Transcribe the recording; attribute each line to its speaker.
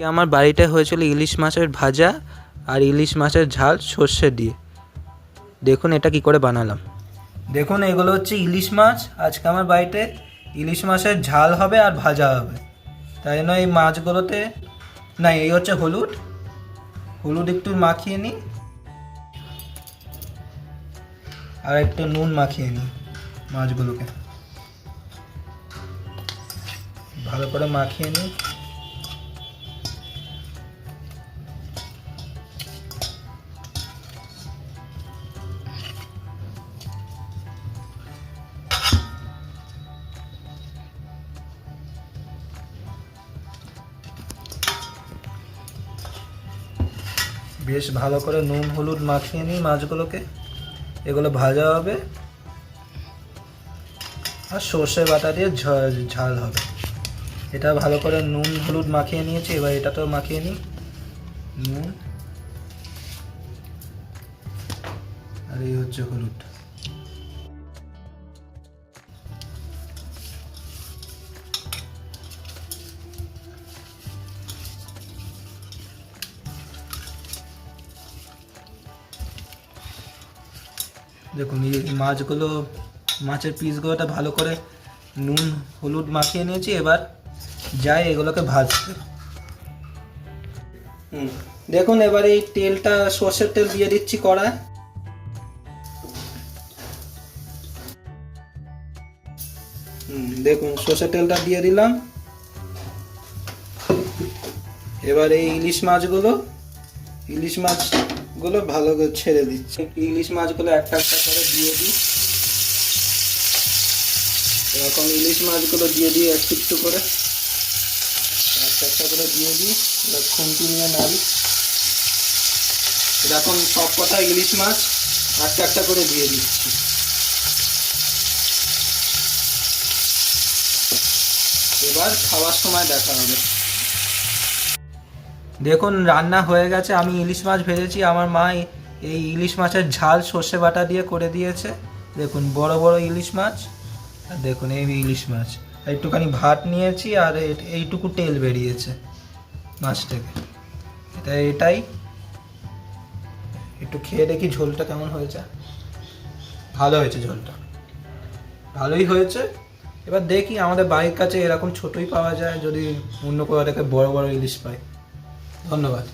Speaker 1: কি আমার বাড়িতে হয়েছিল ইলিশ মাছের ভাজা আর ইলিশ মাছের ঝাল সর্ষে দিয়ে। দেখুন এটা কি করে বানালাম। দেখুন, এগুলো হচ্ছে ইলিশ মাছ। আজকে আমার বাড়িতে ইলিশ মাছের ঝাল হবে আর ভাজা হবে। তাই জন্য এই মাছগুলোতে, না, এই হচ্ছে হলুদ। হলুদ একটু মাখিয়ে নিই। আর একটু নুন মাখিয়ে নিই মাছগুলোকে। ভালো করে মাখিয়ে নিই। বেশ ভালো করে নুন, হলুদ মাখিয়ে নিই মাছগুলোকে। এগুলো ভাজা হবে। আর সর্ষে বাটা দিয়ে ঝাল হবে। এটা ভালো করে নুন, হলুদ মাখিয়ে নিয়েছি, এবার এটা তো মাখিয়ে নিই। নুন। আর এই হচ্ছে হলুদ। দেখুন, এই মাছগুলো, মাছের পিসগুলোটা ভালো করে নুন, হলুদ মাখিয়ে নিয়েছি, এবার যাই এগুলোকে ভাজতে। দেখুন, এবার এই তেলটা, সর্ষের তেল দিয়ে দিচ্ছি কড়ায়। দেখুন, সর্ষের তেলটা দিয়ে দিলাম। এবার এই ইলিশ মাছগুলো, ইলিশ মাছগুলো ভালো করে ছেড়ে দিচ্ছি। ইলিশ মাছগুলো একটা একটা করে দিয়ে দিই। এরকম ইলিশ মাছগুলো দিয়ে দিই একটু একটু করে। একটা একটা করে দিয়ে দিই। খুন্তি নিয়ে নাড়ি। এরকম সব কটা ইলিশ মাছ একটা একটা করে দিয়ে দিচ্ছি। এবার খাওয়ার সময় দেখা হবে। দেখুন, রান্না হয়ে গেছে। আমি ইলিশ মাছ ভেজেছি। আমার মা এই- ইলিশ মাছের ঝাল সর্ষে বাটা দিয়ে করে দিয়েছে। দেখুন, বড় বড় ইলিশ মাছ। আর দেখুন, এই ইলিশ মাছ। একটুখানি ভাত নিয়েছি আর এইটুকু তেল বেরিয়েছে মাছ থেকে এটা এটাই। একটু খেয়ে দেখি ঝোলটা কেমন হয়েছে। ভালো হয়েছে ঝোলটা। ভালোই হয়েছে। এবার দেখি, আমাদের বাড়ির কাছে এরকম ছোটই পাওয়া যায় যদি অন্য কোথাও থেকে বড় বড় ইলিশ পাই ধন্যবাদ।